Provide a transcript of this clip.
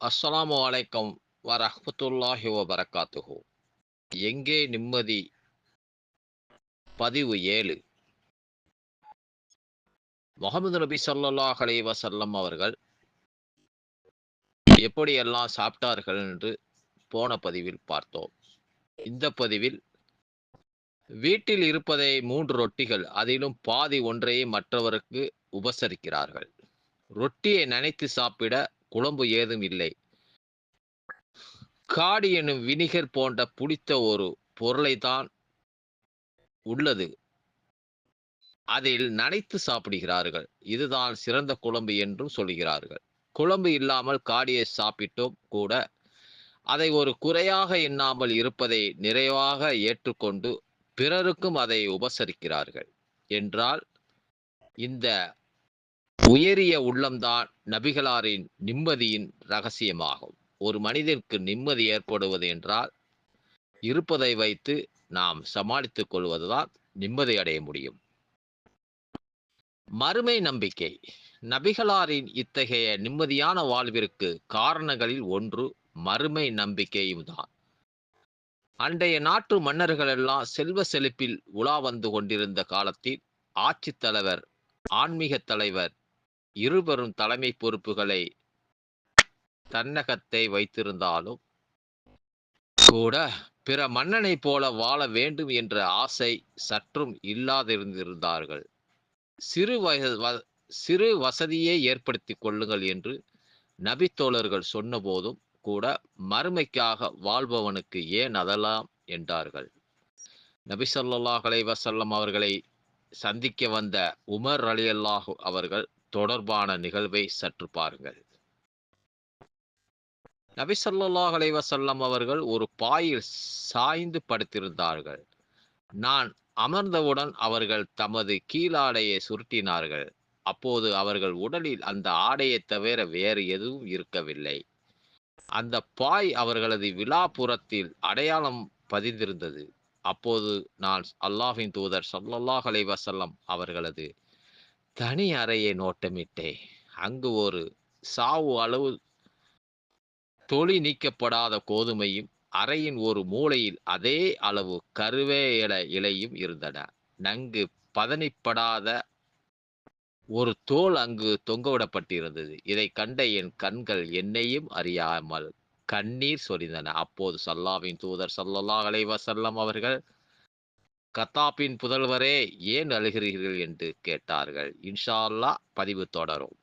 அஸ்ஸலாமு அலைக்கும் வரஹ்மத்துல்லாஹி வரகாத்துஹு எங்கே நிம்மதி? பதிவு ஏழு. முகமது நபி ஸல்லல்லாஹு அலைஹி வஸல்லம் அவர்கள் எப்படியெல்லாம் சாப்பிட்டார்கள் என்று போன பதிவில் பார்த்தோம். இந்த பதிவில் வீட்டில் இருப்பதை மூன்று ரொட்டிகள் அதிலும் பாதி ஒன்றையே மற்றவருக்கு உபசரிக்கிறார்கள். ரொட்டியை நினைத்து சாப்பிட குழம்பு ஏதும் இல்லை. காடி எனும் வினிகர் போன்ற புடித்த ஒரு பொருளை தான் உள்ளது. அதில் நனைத்து சாப்பிடுகிறார்கள். இதுதான் சிறந்த குழம்பு என்றும் சொல்கிறார்கள். குழம்பு இல்லாமல் காடியை சாப்பிட்டோம் கூட. அதை ஒரு குறையாக எண்ணாமல் இருப்பதை நிறைவாக ஏற்றுக்கொண்டு பிறருக்கும் அதை உபசரிக்கிறார்கள். என்றால் இந்த உயரிய உள்ளம்தான் நபிகளாரின் நிம்மதியின் ரகசியமாகும். ஒரு மனிதனுக்கு நிம்மதி ஏற்படுவது என்றால் இருப்பதை வைத்து நாம் சமாளித்துக் கொள்வதுதான் நிம்மதி அடைய முடியும். மறுமை நம்பிக்கை. நபிகளாரின் இத்தகைய நிம்மதியான வாழ்விற்கு காரணங்களில் ஒன்று மறுமை நம்பிக்கையும் தான். அன்றைய நாட்டு மன்னர்கள் எல்லாம் செல்வ செழிப்பில் உலா வந்து கொண்டிருந்த காலத்தில் ஆட்சித் தலைவர் ஆன்மீக தலைவர் இருவரும் தலைமை பொறுப்புகளை தன்னகத்தை வைத்திருந்தாலும் கூட பிற மன்னனை போல வாழ வேண்டும் என்ற ஆசை சற்றும் இல்லாதிருந்திருந்தார்கள். சிறு வய சிறு வசதியை ஏற்படுத்தி கொள்ளுங்கள் என்று நபித்தோழர்கள் சொன்னபோதும் கூட மறுமைக்காக வாழ்பவனுக்கு ஏன் அதெல்லாம் என்றார்கள். நபி சொல்லாஹ் அலைவசல்லம் அவர்களை சந்திக்க வந்த உமர் அலி அல்லாஹு அவர்கள் தொடர்பான நிகழ்வை சற்று பாருங்கள். நபிசல்லாஹ் அலைவசல்லம் அவர்கள் ஒரு பாயில் சாய்ந்து படுத்திருந்தார்கள். நான் அமர்ந்தவுடன் அவர்கள் தமது கீழாடையை சுருட்டினார்கள். அப்போது அவர்கள் உடலில் அந்த ஆடையை தவிர வேறு எதுவும் இருக்கவில்லை. அந்த பாய் அவர்களது விழாப்புறத்தில் அடையாளம் பதிந்திருந்தது. அப்போது நான் அல்லாஹின் தூதர் சல்லல்லாஹ் அலைவசல்லம் அவர்களது தனி அறையை நோட்டமிட்டேன் அங்கு ஒரு சாவு அளவு தொழி நீக்கப்படாத கோதுமையும் அறையின் ஒரு மூலையில் அதே அளவு கருவே இலையும் இருந்தன. நன்கு பதனிப்படாத ஒரு தோல் அங்கு தொங்கவிடப்பட்டிருந்தது. இதை கண்ட என் கண்கள் என்னையும் அறியாமல் கண்ணீர் சொரிந்தன. அப்போது சல்லாவின் தூதர் சல்லல்லா அலைவசல்லம் அவர்கள் கத்தாப்பின் புதல்வரே ஏன் அழுகிறீர்கள் என்று கேட்டார்கள். இன்ஷா அல்லா பதிவு தொடரும்.